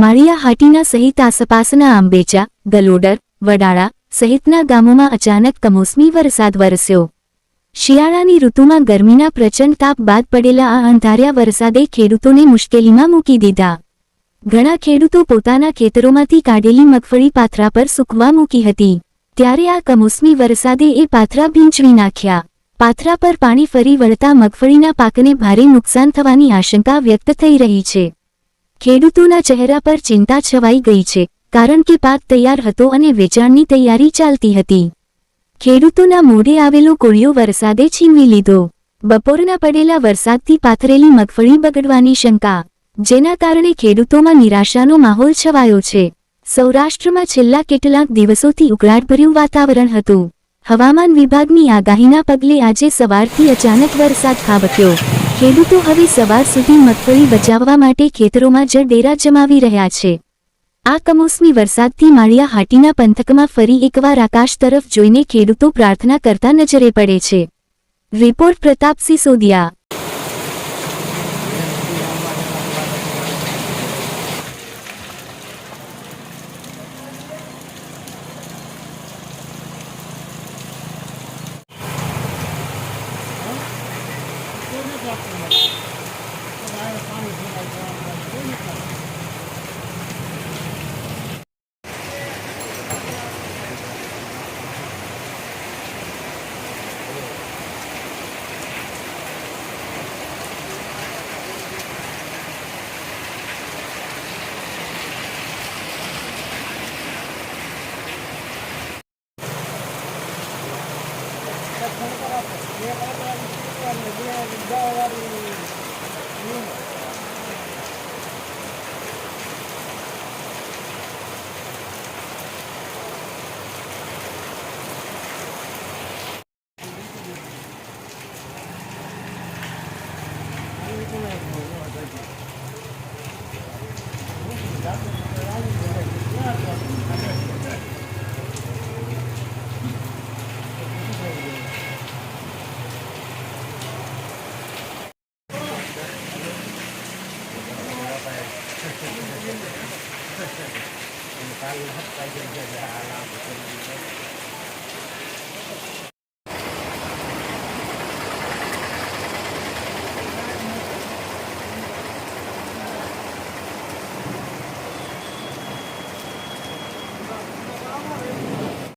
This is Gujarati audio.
માળિયા હાટીના સહિત આસપાસના આંબેચા, ગલોડર, વડાળા સહિતના ગામોમાં અચાનક કમોસમી વરસાદ વરસ્યો. શિયાળાની ઋતુમાં ગરમીના પ્રચંડ તાપ બાદ પડેલા આ અંધાર્યા વરસાદે ખેડૂતોને મુશ્કેલીમાં મૂકી દીધા. ઘણા ખેડૂતો પોતાના ખેતરોમાંથી કાઢેલી મગફળી પાથરા પર સૂકવા મૂકી હતી. ત્યારે આ કમોસમી વરસાદે એ પાથરા ભીંચવી નાખ્યા. પાથરા પર પાણી ફરી વળતા મગફળીના પાકને ભારે નુકસાન થવાની આશંકા વ્યક્ત થઈ રહી છે. ખેડૂતોના ચહેરા પર ચિંતા છવાઈ ગઈ છે, કારણ કે પાક તૈયાર હતો અને વેચાણની તૈયારી ચાલતી હતી. ખેડૂતોના મોઢે આવેલો કોળિયો વરસાદે છીનવી લીધો. બપોરના પડેલા વરસાદથી પાથરેલી મગફળી બગડવાની શંકા, જેના કારણે ખેડૂતોમાં નિરાશાનો માહોલ છવાયો છે. સૌરાષ્ટ્રમાં છેલ્લા કેટલાક દિવસોથી ઉકળાટભર્યું વાતાવરણ હતું. હવામાન વિભાગની આગાહીના પગલે આજે સવારથી અચાનક વરસાદ ખાબક્યો. ખેડૂતો હવે સવાર સુધી મગફળી બચાવવા માટે ખેતરોમાં જળડેરા જમાવી રહ્યા છે. આ કમોસમી વરસાદથી માળિયા હાટીના પંથકમાં ફરી એકવાર આકાશ તરફ જોઈને ખેડૂતો પ્રાર્થના કરતા નજરે પડે છે. Report Pratap Sisodiya Yeah, I'm Thank you. Kita lihat saja jalan.